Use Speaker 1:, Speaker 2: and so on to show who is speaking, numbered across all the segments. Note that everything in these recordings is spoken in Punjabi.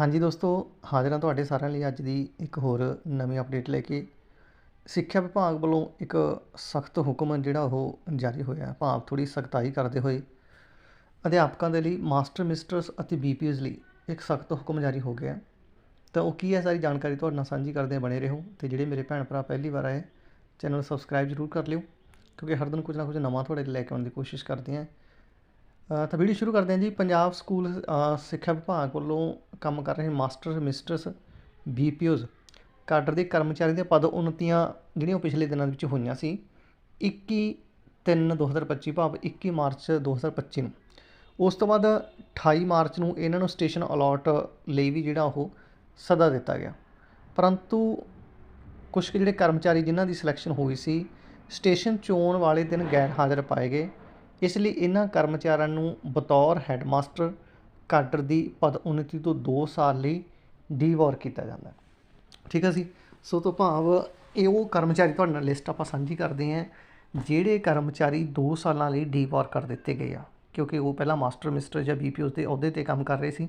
Speaker 1: ਹਾਂਜੀ ਦੋਸਤੋ, ਹਾਜ਼ਰ ਹਾਂ ਤੁਹਾਡੇ ਸਾਰਿਆਂ ਲਈ ਅੱਜ ਦੀ ਇੱਕ ਹੋਰ ਨਵੀਂ ਅਪਡੇਟ ਲੈ ਕੇ। ਸਿੱਖਿਆ ਵਿਭਾਗ ਵੱਲੋਂ ਇੱਕ ਸਖਤ ਹੁਕਮ ਜਿਹੜਾ ਉਹ ਜਾਰੀ ਹੋਇਆ ਭਾਵ ਥੋੜੀ ਸਖਤਾਈ ਕਰਦੇ ਹੋਏ ਅਧਿਆਪਕਾਂ ਦੇ ਲਈ, ਮਾਸਟਰ ਮਿਸਟਰਸ ਅਤੇ ਬੀਪੀਐਸ ਲਈ ਇੱਕ ਸਖਤ ਹੁਕਮ ਜਾਰੀ ਹੋ ਗਿਆ ਤਾਂ ਉਹ ਕੀ ਹੈ? ਸਾਰੀ ਜਾਣਕਾਰੀ ਤੁਹਾਡੇ ਨਾਲ ਸਾਂਝੀ ਕਰਦੇ ਬਣੇ ਰਹੋ ਤੇ ਜਿਹੜੇ ਮੇਰੇ ਭੈਣ ਭਰਾ ਪਹਿਲੀ ਵਾਰ ਆਏ, ਚੈਨਲ ਸਬਸਕ੍ਰਾਈਬ ਜ਼ਰੂਰ ਕਰ ਲਿਓ, ਕਿਉਂਕਿ ਹਰ ਦਿਨ ਕੁਝ ਨਾ ਕੁਝ ਨਵਾਂ ਤੁਹਾਡੇ ਲਈ ਲੈ ਕੇ ਆਉਣ ਦੀ ਕੋਸ਼ਿਸ਼ ਕਰਦੇ ਹਾਂ। ਤਾਂ ਵੀਡੀਓ ਸ਼ੁਰੂ ਕਰਦੇ ਹਾਂ ਜੀ। ਪੰਜਾਬ ਸਕੂਲ ਸਿੱਖਿਆ ਵਿਭਾਗ ਵੱਲੋਂ ਕੰਮ ਕਰ ਰਹੇ ਮਾਸਟਰ ਮਿਸਟਰਸ, ਬੀਪੀਓਜ਼ ਕਾਡਰ ਦੇ ਕਰਮਚਾਰੀ ਦੀਆਂ ਪਦ ਉન્નਤੀਆਂ ਜਿਹੜੀਆਂ ਉਹ ਪਿਛਲੇ ਦਿਨਾਂ ਵਿੱਚ ਹੋਈਆਂ ਸੀ। 21 3 2025 ਭਾਵ 21 ਮਾਰਚ 2025 ਨੂੰ। ਉਸ ਤੋਂ ਬਾਅਦ 28 ਮਾਰਚ ਨੂੰ ਇਹਨਾਂ ਨੂੰ ਸਟੇਸ਼ਨ ਅਲਾਟ ਲਈ ਵੀ ਜਿਹੜਾ ਉਹ ਸੱਦਾ ਦਿੱਤਾ ਗਿਆ। ਪਰੰਤੂ ਕੁਝ ਕੁ ਜਿਹੜੇ ਕਰਮਚਾਰੀ ਜਿਨ੍ਹਾਂ ਦੀ ਸਿਲੈਕਸ਼ਨ ਹੋਈ ਸੀ, ਸਟੇਸ਼ਨ ਚੋਣ ਵਾਲੇ ਦਿਨ ਗੈਰ ਹਾਜ਼ਰ ਪਾਏ ਗਏ। ਇਸ ਲਈ ਇਹਨਾਂ ਕਰਮਚਾਰੀਆਂ ਨੂੰ ਬਤੌਰ ਹੈੱਡਮਾਸਟਰ ਕਾਡਰ ਦੀ ਪਦ ਪਦਉਨਤੀ ਤੋਂ 2 ਸਾਲ ਲਈ ਡੀਵੋਰ ਕੀਤਾ ਜਾਂਦਾ। ਠੀਕ ਹੈ ਜੀ? ਸੋ ਤੋਂ ਭਾਵ ਇਹ ਉਹ ਕਰਮਚਾਰੀ ਤੁਹਾਡੇ ਨਾਲ ਲਿਸਟ ਆਪਾਂ ਸਾਂਝੀ ਕਰਦੇ ਆਂ ਜਿਹੜੇ ਕਰਮਚਾਰੀ 2 ਸਾਲਾਂ ਲਈ ਡੀਵੋਰ ਕਰ ਦਿੱਤੇ ਗਏ ਆ, ਕਿਉਂਕਿ ਉਹ ਪਹਿਲਾਂ ਮਾਸਟਰ, ਮਿਸਟਰ ਜਾਂ ਬੀਪੀਓ ਦੇ ਅਹੁਦੇ ਤੇ ਕੰਮ ਕਰ ਰਹੇ ਸੀ।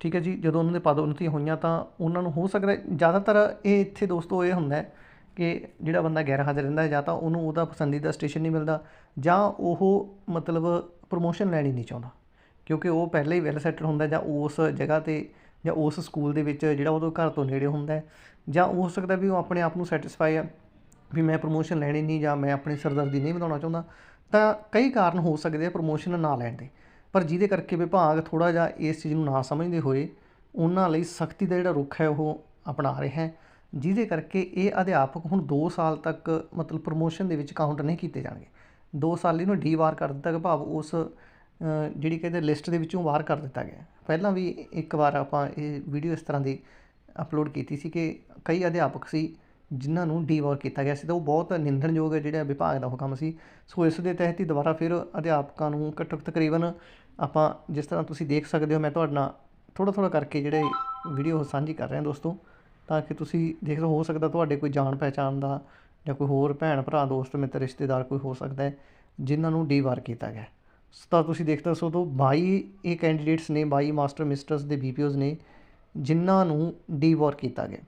Speaker 1: ਠੀਕ ਹੈ ਜੀ? ਜਦੋਂ ਉਹਨਾਂ ਦੇ ਪਦ ਉਨਤੀ ਹੋਈਆਂ ਤਾਂ ਉਹਨਾਂ ਨੂੰ ਹੋ ਸਕਦਾ ਜ਼ਿਆਦਾਤਰ ਇਹ ਇੱਥੇ ਦੋਸਤੋ ਇਹ ਹੁੰਦਾ ਹੈ ਕਿ ਜਿਹੜਾ ਬੰਦਾ ਗੈਰ ਹਾਜ਼ਰ ਰਹਿੰਦਾ ਹੈ, ਜਾਂ ਤਾਂ ਉਹਨੂੰ ਉਹਦਾ ਪਸੰਦੀਦਾ ਸਟੇਸ਼ਨ ਨਹੀਂ ਮਿਲਦਾ, ਜਾਂ ਉਹ ਮਤਲਬ ਪ੍ਰੋਮੋਸ਼ਨ ਲੈਣੀ ਨਹੀਂ ਚਾਹੁੰਦਾ। ਕਿਉਂਕਿ ਉਹ ਪਹਿਲਾਂ ਹੀ ਵੈਲ ਸੈਟਲ ਹੁੰਦਾ, ਜਾਂ ਉਸ ਜਗ੍ਹਾ ਤੇ, ਜਾਂ ਉਸ ਸਕੂਲ ਦੇ ਵਿੱਚ ਜਿਹੜਾ ਉਹਦੇ ਘਰ ਤੋਂ ਨੇੜੇ ਹੁੰਦਾ ਜਾਂ ਹੋ ਸਕਦਾ ਵੀ ਉਹ ਆਪਣੇ ਆਪ ਨੂੰ ਸੈਟੀਸਫਾਈ ਆ ਵੀ ਮੈਂ ਪ੍ਰੋਮੋਸ਼ਨ ਲੈਣੀ ਨਹੀਂ, ਜਾਂ ਮੈਂ ਆਪਣੀ ਸਰਦਰਦੀ ਨਹੀਂ ਵਧਾਉਣਾ ਚਾਹੁੰਦਾ। ਤਾਂ ਕਈ ਕਾਰਨ ਹੋ ਸਕਦੇ ਆ ਪ੍ਰੋਮੋਸ਼ਨ ਨਾ ਲੈਣ ਦੇ, ਪਰ ਜਿਹਦੇ ਕਰਕੇ ਵਿਭਾਗ ਥੋੜਾ ਜਿਹਾ ਇਸ ਚੀਜ਼ ਨੂੰ ਨਾ ਸਮਝਦੇ ਹੋਏ, ਉਹਨਾਂ ਲਈ ਸਖਤੀ ਦਾ ਜਿਹੜਾ ਰੁਖ ਹੈ ਉਹ ਅਪਣਾ ਰਿਹਾ ਹੈ। ਜਿਹਦੇ ਕਰਕੇ ਇਹ ਅਧਿਆਪਕ ਹੁਣ 2 ਸਾਲ ਤੱਕ ਮਤਲਬ ਪ੍ਰੋਮੋਸ਼ਨ ਦੇ ਵਿੱਚ ਕਾਊਂਟ ਨਹੀਂ ਕੀਤੇ ਜਾਣਗੇ। 2 ਸਾਲ ਇਹਨੂੰ ਡੀ ਵਾਰ ਕਰ ਦਿੱਤਾ ਗਿਆ, ਭਾਵ ਉਸ ਜਿਹੜੀ ਕਹਿੰਦੇ ਲਿਸਟ ਦੇ ਵਿੱਚੋਂ ਵਾਰ ਕਰ ਦਿੱਤਾ ਗਿਆ। ਪਹਿਲਾਂ ਵੀ ਇੱਕ ਵਾਰ ਆਪਾਂ ਇਹ ਵੀਡੀਓ ਇਸ ਤਰ੍ਹਾਂ ਦੀ ਅਪਲੋਡ ਕੀਤੀ ਸੀ ਕਿ ਕਈ ਅਧਿਆਪਕ ਸੀ ਜਿਨ੍ਹਾਂ ਨੂੰ ਡੀ ਵਾਰ ਕੀਤਾ ਗਿਆ ਸੀ ਤਾਂ ਉਹ ਬਹੁਤ ਨਿੰਦਣਯੋਗ ਜਿਹੜਾ ਵਿਭਾਗ ਦਾ ਹੁਕਮ ਸੀ। ਸੋ ਇਸ ਦੇ ਤਹਿਤ ਹੀ ਦੁਬਾਰਾ ਫਿਰ ਅਧਿਆਪਕਾਂ ਨੂੰ ਘੱਟੋ ਘੱਟ ਤਕਰੀਬਨ ਆਪਾਂ ਜਿਸ ਤਰ੍ਹਾਂ ਤੁਸੀਂ ਦੇਖ ਸਕਦੇ ਹੋ, ਮੈਂ ਤੁਹਾਡੇ ਨਾਲ ਥੋੜਾ ਥੋੜਾ ਕਰਕੇ ਜਿਹੜੇ ਵੀਡੀਓ ਸਾਂਝੀ ਕਰ ਰਿਹਾ ਦੋਸਤੋ ਤਾਂ ਕਿ ਤੁਸੀਂ ਦੇਖ ਲਓ ਹੋ ਸਕਦਾ ਤੁਹਾਡੇ ਕੋਈ ਜਾਣ ਪਹਿਚਾਣ ਦਾ ਜਾਂ ਕੋਈ ਹੋਰ ਭੈਣ, ਭਰਾ, ਦੋਸਤ, ਮਿੱਤਰ, ਰਿਸ਼ਤੇਦਾਰ ਕੋਈ ਹੋ ਸਕਦਾ ਜਿਨ੍ਹਾਂ ਨੂੰ ਡੀਵਾਰ ਕੀਤਾ ਗਿਆ ਸੋ, ਤਾਂ ਤੁਸੀਂ ਦੇਖਦੇ ਸੋ ਤੋਂ 22 ਇਹ ਕੈਂਡੀਡੇਟਸ ਨੇ 22 ਮਾਸਟਰ ਮਿਸਟਰਸ ਦੇ ਬੀਪੀਓਜ਼ ਨੇ, ਜਿਨ੍ਹਾਂ ਨੂੰ ਡੀਵਾਰ ਕੀਤਾ ਗਿਆ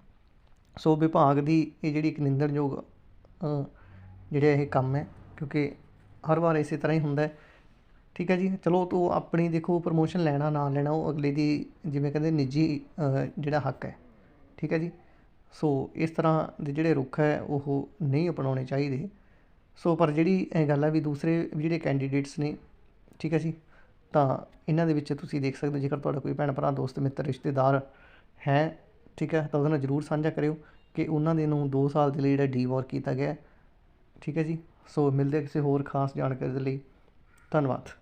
Speaker 1: ਸੋ ਵਿਭਾਗ ਦੀ ਇਹ ਜਿਹੜੀ ਇੱਕ ਨਿੰਦਣਯੋਗ ਜਿਹੜਾ ਇਹ ਕੰਮ ਹੈ, ਕਿਉਂਕਿ ਹਰ ਵਾਰ ਇਸੇ ਤਰ੍ਹਾਂ ਹੀ ਹੁੰਦਾ ਹੈ। ਠੀਕ ਹੈ ਜੀ? ਚਲੋ, ਤੋ ਆਪਣੀ ਦੇਖੋ ਪ੍ਰਮੋਸ਼ਨ ਲੈਣਾ, ਨਾ ਲੈਣਾ, ਉਹ ਅਗਲੇ ਦੀ ਜਿਵੇਂ ਕਹਿੰਦੇ ਨਿੱਜੀ ਜਿਹੜਾ ਹੱਕ ਹੈ। ਠੀਕ ਹੈ ਜੀ? ਸੋ ਇਸ ਤਰ੍ਹਾਂ ਦੇ ਜਿਹੜੇ ਰੁੱਖ ਹੈ, ਉਹ ਨਹੀਂ ਅਪਣਾਉਣੇ ਚਾਹੀਦੇ। ਸੋ ਪਰ ਜਿਹੜੀ ਇਹ ਗੱਲ ਹੈ ਵੀ ਦੂਸਰੇ ਜਿਹੜੇ ਕੈਂਡੀਡੇਟਸ ਨੇ, ਠੀਕ ਹੈ ਜੀ? ਤਾਂ ਇਹਨਾਂ ਦੇ ਵਿੱਚ ਤੁਸੀਂ ਦੇਖ ਸਕਦੇ ਹੋ, ਜੇਕਰ ਤੁਹਾਡਾ ਕੋਈ ਭੈਣ ਭਰਾ, ਦੋਸਤ, ਮਿੱਤਰ, ਰਿਸ਼ਤੇਦਾਰ ਹੈ, ਠੀਕ ਹੈ, ਤਾਂ ਉਹਦੇ ਨਾਲ ਜਰੂਰ ਸਾਂਝਾ ਕਰਿਓ ਕਿ ਉਹਨਾਂ ਦੇ ਨੂੰ 2 ਸਾਲ ਦੇ ਲਈ ਜਿਹੜਾ ਡੀਵੋਰ ਕੀਤਾ ਗਿਆ ਠੀਕ ਹੈ ਜੀ? ਸੋ ਮਿਲਦੇ ਕਿਸੇ ਹੋਰ ਖਾਸ ਜਾਣਕਾਰੀ ਦੇ ਲਈ। ਧੰਨਵਾਦ।